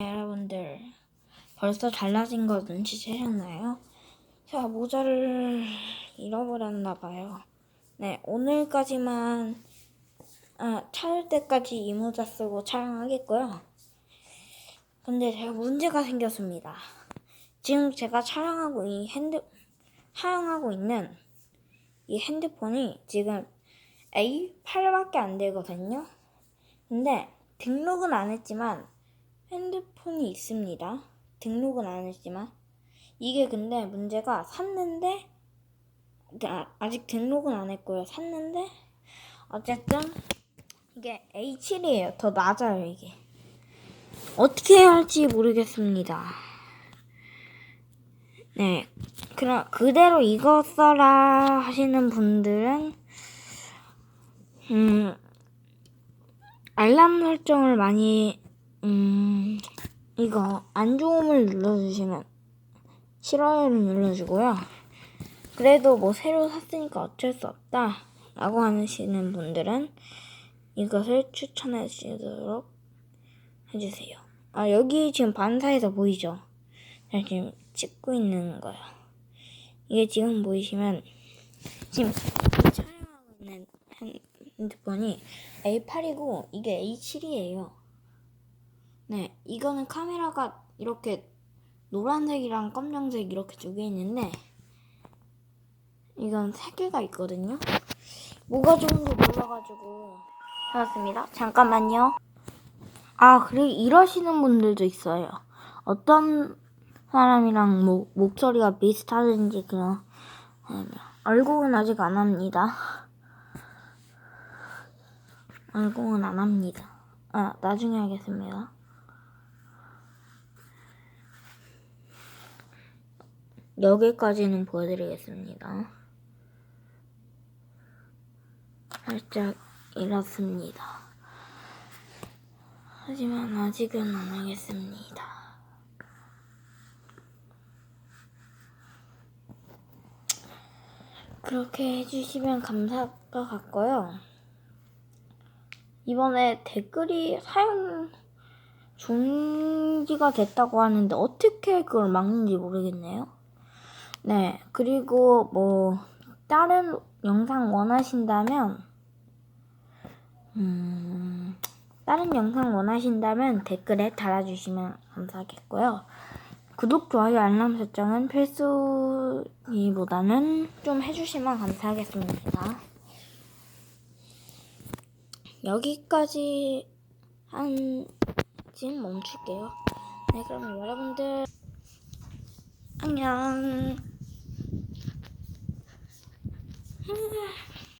여러분들 벌써 달라진 거 눈치채셨나요? 제가 모자를 잃어버렸나 봐요. 네, 오늘까지만 아, 찾을 때까지 이 모자 쓰고 촬영하겠고요. 근데 제가 문제가 생겼습니다. 지금 제가 촬영하고 이 핸드 사용하고 있는 이 핸드폰이 지금 A8밖에 안 되거든요. 근데 등록은 안 했지만 핸드폰이 있습니다. 등록은 안 했지만 이게 근데 문제가 샀는데 그러니까 아직 등록은 안 했고요. 샀는데 어쨌든 이게 A7이에요. 더 낮아요 이게. 어떻게 해야 할지 모르겠습니다. 네, 그럼 그대로 이거 써라 하시는 분들은 음 알람 설정을 많이 음 이거 안 좋음을 눌러주시면 싫어요를 눌러주고요. 그래도 뭐 새로 샀으니까 어쩔 수 없다 라고 하시는 분들은 이것을 추천해 주도록 해주세요. 아 여기 지금 반사에서 보이죠? 제가 지금 찍고 있는 거요. 이게 지금 보이시면 지금 촬영하고 있는 핸드폰이 A8이고 이게 A7이에요. 네, 이거는 카메라가 이렇게 노란색이랑 검정색 이렇게 두 개 있는데 이건 세 개가 있거든요. 뭐가 좋은지 몰라가지고 해봤습니다. 잠깐만요. 아, 그리고 이러시는 분들도 있어요. 어떤 사람이랑 뭐, 목소리가 비슷하든지 그런 얼굴은 아직 안 합니다. 얼굴은 안 합니다. 아, 나중에 하겠습니다. 여기까지는 보여드리겠습니다. 살짝 이렇습니다. 하지만 아직은 안 하겠습니다. 그렇게 해주시면 감사할 것 같고요. 이번에 댓글이 사용 중지가 됐다고 하는데 어떻게 그걸 막는지 모르겠네요. 네, 그리고 뭐 다른 영상 원하신다면 음, 다른 영상 원하신다면 댓글에 달아주시면 감사하겠고요. 구독, 좋아요, 알람 설정은 필수이보다는 좀 해주시면 감사하겠습니다. 여기까지 한 지금 멈출게요. 네, 그럼 여러분들 안녕.